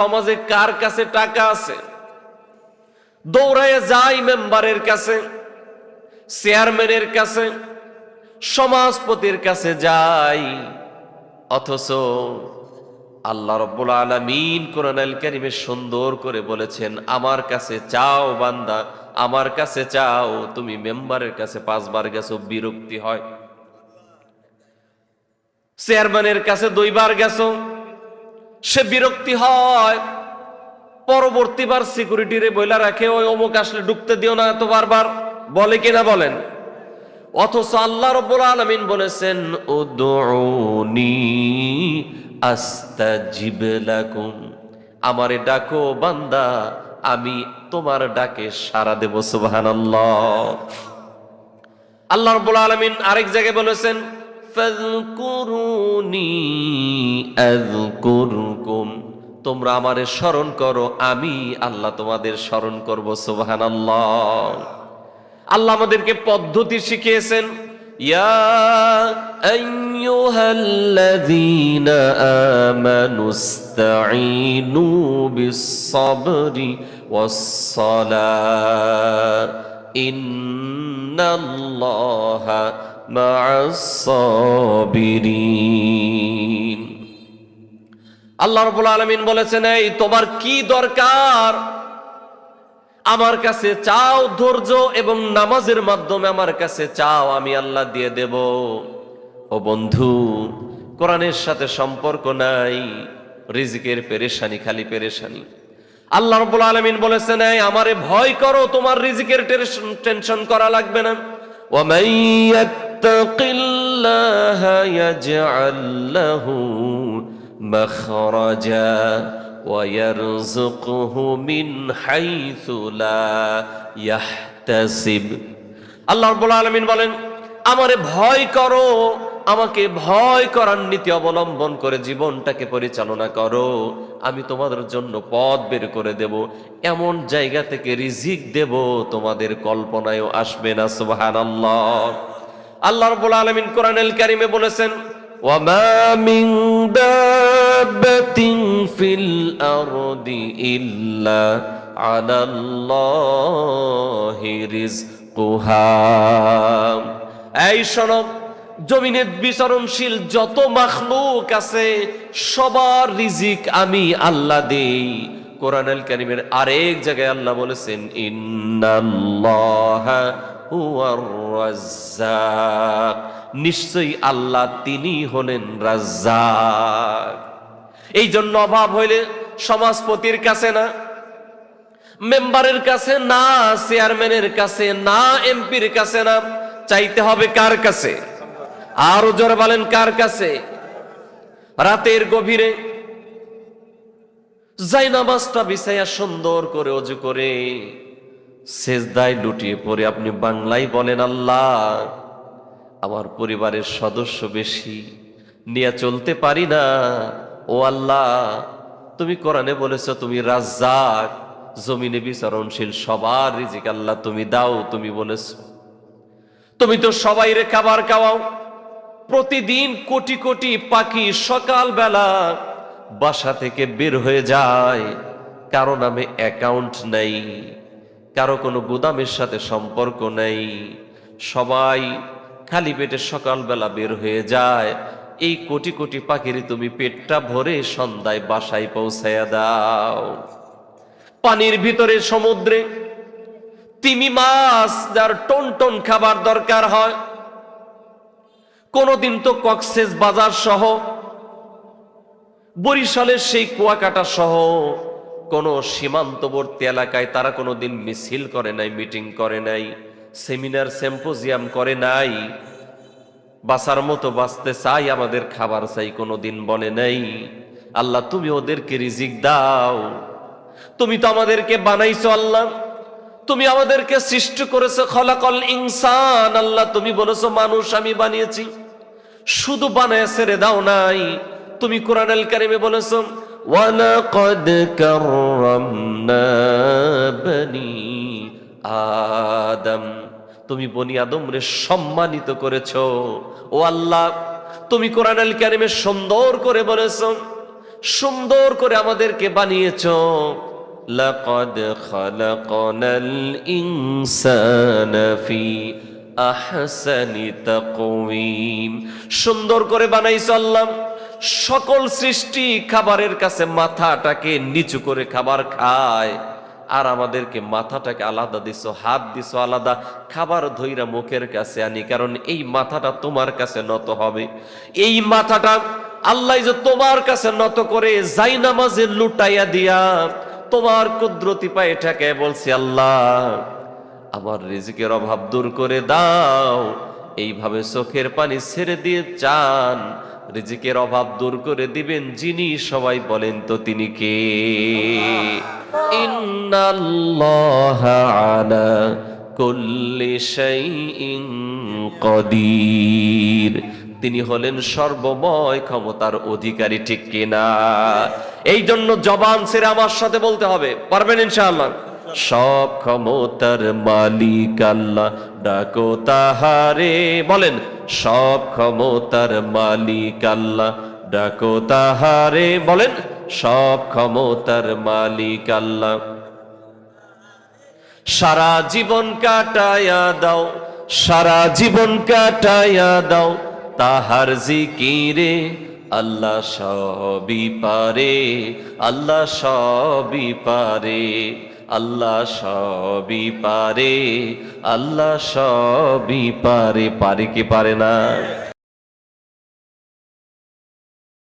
সমাজে কার কাছে টাকা আছে? দৌড়ায় যাই মেম্বারের কাছে, চেয়ারম্যানের কাছে, সমাজপতির কাছে যাই। অথচ আল্লাহ রব্বুল আলমিন কোরআন কারিমে সুন্দর করে বলেছেন, আমার কাছে চাও বান্দা, আমার কাছে চাও, তুমি মেম্বারের কাছে পাঁচবার গেছো, বিরক্তি হয়। চেয়ারম্যানের কাছে দুইবার গেছো সে বিরক্তি হয়। পরবর্তীবার সিকিউরিটি রে বইলা রাখে, ওই অমুক আসলে ঢুকতে দিও না এত বারবার। বলে কিনা বলেন। অথচ আল্লাহ রব্বুল আলামিন বলেছেন, উদউনি আস্তাজিব লাকুম। আমারে ডাকো, বান্দা, আমি তোমার ডাকে সাড়া দেব, সুবহানাল্লাহ। আল্লাহ রব্বুল আলামিন আরেক জায়গায় বলেছেন ফাযকুরুনি আযকুরকুম। তোমরা আমারে স্মরণ করো, আমি আল্লাহ তোমাদের স্মরণ করব, সুবহানাল্লাহ। আল্লাহ আমাদেরকে পদ্ধতি শিখিয়েছেন, ইয়া আইয়ুহাল্লাযীনা আমানুস্তাঈনু বিস-সাবরি ওয়াস-সালাহ ইন্নাল্লাহা মা'আস-সাবিরিন আল্লাহ রাব্বুল আলামিন বলেছেন এই তোমার কি দরকার আমার কাছে চাও ধৈর্য এবং নামাজের মাধ্যমে আমার কাছে চাও আমি আল্লাহ দিয়ে দেব ও বন্ধু কোরআনের সাথে সম্পর্ক নাই রিজিকের পেরেশানি খালি পেরেশানি আল্লাহ রব্বুল আলামিন বলেছেন এই আমারে ভয় করো তোমার রিজিকের টেনশন- টেনশন করা লাগবে না ومن يتق الله يجعل له مخرجا ويرزقه من حيث لا يحتسب আল্লাহ রাব্বুল আলামিন বলেন আমারে ভয় করো আমাকে ভয় করার নীতি অবলম্বন করে জীবনটাকে পরিচালনা করো আমি তোমাদের জন্য পথ বের করে দেব এমন জায়গা থেকে রিজিক দেব তোমাদের কল্পনায়ও আসবে না সুবহানাল্লাহ আল্লাহ রাব্বুল আলামিন কোরআনুল কারীমে বলেছেন, ওয়ামা মিন দাব্বাতিন ফিল আরদি ইল্লা আলাল্লাহি রিজকুহা এই শোনো জমিনে বিচরণশীল যত মাখলুক আছে, সবার রিজিক আমি আল্লাহ দেই। কোরআনুল কারীমের আরেক জায়গায় আল্লাহ বলেছেন, ইন্নাল্লাহা রাজ্জাক নিশ্চয়ই আল্লাহ তিনি হলেন রাজ্জাক। এই জন্য অভাব হইলে সমাজপতির কাছে না, মেম্বারের কাছে না, চেয়ারম্যানের কাছে না, এমপির কাছে না, চাইতে হবে কার কাছে? আরও জোরে বলেন, কার কাছে? রাতের গভীরে যাই নামাজটা বিছাইয়া সুন্দর করে অজু করে সেজদায় লুটিয়ে পড়ে। আপনি বাংলায় বলেন, আল্লাহ, আমার পরিবারের সদস্য বেশি, নিয়ে চলতে পারি না। ও আল্লাহ, তুমি কোরআনে বলেছ, তুমি রাজ্জাক, জমিনে বিচরণশীল, সবার রিজিক আল্লাহ তুমি দাও, তুমি বলেছ। তুমি তো সবাই রে খাবার খাওয়াও। প্রতিদিন কোটি কোটি পাখি সকালবেলা বাসা থেকে বের হয়ে যায়। কারও নামে অ্যাকাউন্ট নেই। কারও কোনো গুদামের সাথে সম্পর্ক নেই। সবাই খালি পেটে সকালবেলা বের হয়ে যায়। এই কোটি কোটি পাখির তুমি পেটটা ভরে সন্ধ্যায় বাসায় পৌঁছাইয়া দাও। পানির ভিতরে সমুদ্রে তিমি মাছ যার টন টন খাবার দরকার হয়। কোনদিন তো কক্সেস বাজার সহ, বরিশালের সেই কুয়াকাটা সহ কোন সীমান্তবর্তী এলাকায় তারা কোনো দিন মিছিল করে নাই, মিটিং করে নাই, সেমিনার, সেম্পোজিয়াম করে নাই। বাঁচার মতো বাঁচতে চাই, আমাদের খাবার চাই কোনো দিন বলে নাই। আল্লাহ, তুমি ওদেরকে রিজিক দাও। তুমি তো আমাদেরকে বানাইছো, আল্লাহ। তুমি আমাদেরকে সৃষ্টি করেছ, খলাকল ইনসান। আল্লাহ, তুমি বলেছ, মানুষ আমি বানিয়েছি। শুধু বানায় ছেড়ে দাও নাই। তুমি কোরআনুল কারিমে বলেছ ওয়ালাকাদ কাররামনা বনি আদম তুমি বনি আদম রে সম্মানিত করেছ। ও আল্লাহ, তুমি কোরআনুল কারিমে সুন্দর করে বলেছ, সুন্দর করে আমাদেরকে বানিয়েছ। লাকাদ খালাকনাল ইনসানা ফি আহসানি তাকওয়িম। সুন্দর করে বানাইছো আল্লাহ। সকল সৃষ্টি খাবারের কাছে মাথাটাকে নিচু করে খাবার খায়। আর আমাদেরকে মাথাটাকে আলাদা দিছো, হাত দিছো আলাদা, খাবার ধইরা মুখের কাছে আনি, কারণ এই মাথাটা তোমার কাছে নত হবে। এই মাথাটা আল্লাহ যে তোমার কাছে নত করে যাই নামাজে লুটাইয়া দিয়া, তোমার কুদরতি পায়ে ঠেকে বলছি, আল্লাহ, আমার রিজিকের অভাব দূর করে দাও এইভাবে চোখের পানি ছেড়ে দিয়ে চান রিজিকের অভাব দূর করে দিবেন যিনি, সবাই বলেন তো তিনি কে? কদির। তিনি হলেন সর্বময় ক্ষমতার অধিকারী, ঠিক কিনা? এই জন্য জবান ছেড়ে আমার সাথে বলতে হবে। পারবেন ইনশাআল্লাহ? সব ক্ষমতার মালিক আল্লাহ, ডাকো তাহারে। বলেন, সব ক্ষমতার মালিক আল্লাহ, ডাকো তাহারে। বলেন, সব ক্ষমতার মালিক আল্লাহ। সারা জীবন কাটায়া দাও, সারা জীবন কাটায়া দাও, তাহার জিকিরে আল্লাহ সবই পারে, আল্লাহ সবই পারে। আল্লাহ সবই পারে আল্লাহ সবই পারে পারে কি পারে না?